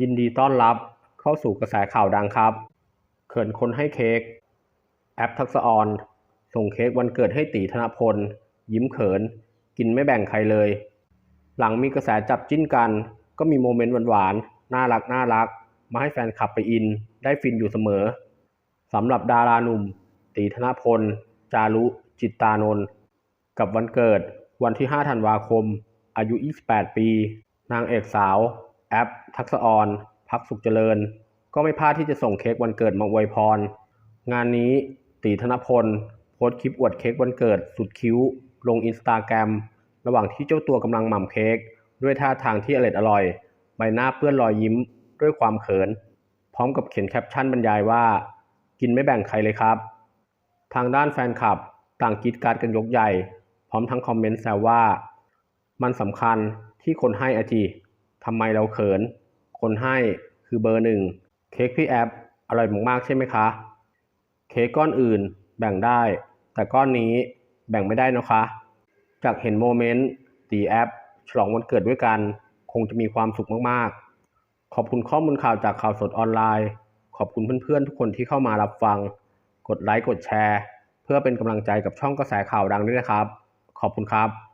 ยินดีต้อนรับเข้าสู่กระแสข่าวดังครับ เขินคนให้เค้ก แอปทักษออนส่งเค้กวันเกิดให้ตีธนพล ยิ้มเขิน กินไม่แบ่งใครเลย หลังมีกระแสจับจิ้นกัน ก็มีโมเมนต์หวานๆ น่ารักน่ารัก มาให้แฟนคลับไปอิน ได้ฟินอยู่เสมอ สำหรับดาราหนุ่ม ตีธนพล จารุ จิตตานนท์กับวันเกิดวันที่ 5 ธันวาคม อายุ 28 ปี นางเอกสาว แอป ทักษออนพักสุขเจริญ ก็ไม่พลาดที่จะส่งเค้กวันเกิดมาอวยพร งานนี้ตีธนพล โพสคลิปอวดเค้กวันเกิดสุดคิ้ว ลงอินสตาแกรมระหว่างที่เจ้าตัวกำลังหม่ำเค้กด้วยท่าทางที่อร่อยอร่อย ใบหน้าเปื้อนรอยยิ้มด้วยความเขิน พร้อมกับเขียนแคปชั่นบรรยายว่า กินไม่แบ่งใครเลยครับ ทางด้านแฟนคลับต่างกีดการกันยกใหญ่ พร้อมทั้งคอมเมนต์แซวว่า มันสำคัญที่คนให้อาจี ทำไมเราเขิน คนให้คือเบอร์หนึ่งเค้กพี่แอปอร่อยมากๆใช่ไหมคะ เค้กก้อนอื่นแบ่งได้ แต่ก้อนนี้แบ่งไม่ได้นะคะ จากเห็นโมเมนต์ตีแอปฉลองวันเกิดด้วยกัน คงจะมีความสุขมากๆ ขอบคุณข้อมูลข่าวจากข่าวสดออนไลน์ ขอบคุณเพื่อนๆ ทุกคนที่เข้ามารับฟัง กดไลค์กดแชร์ เพื่อเป็นกำลังใจกับช่องกระแสข่าวดังด้วยนะครับ ขอบคุณครับ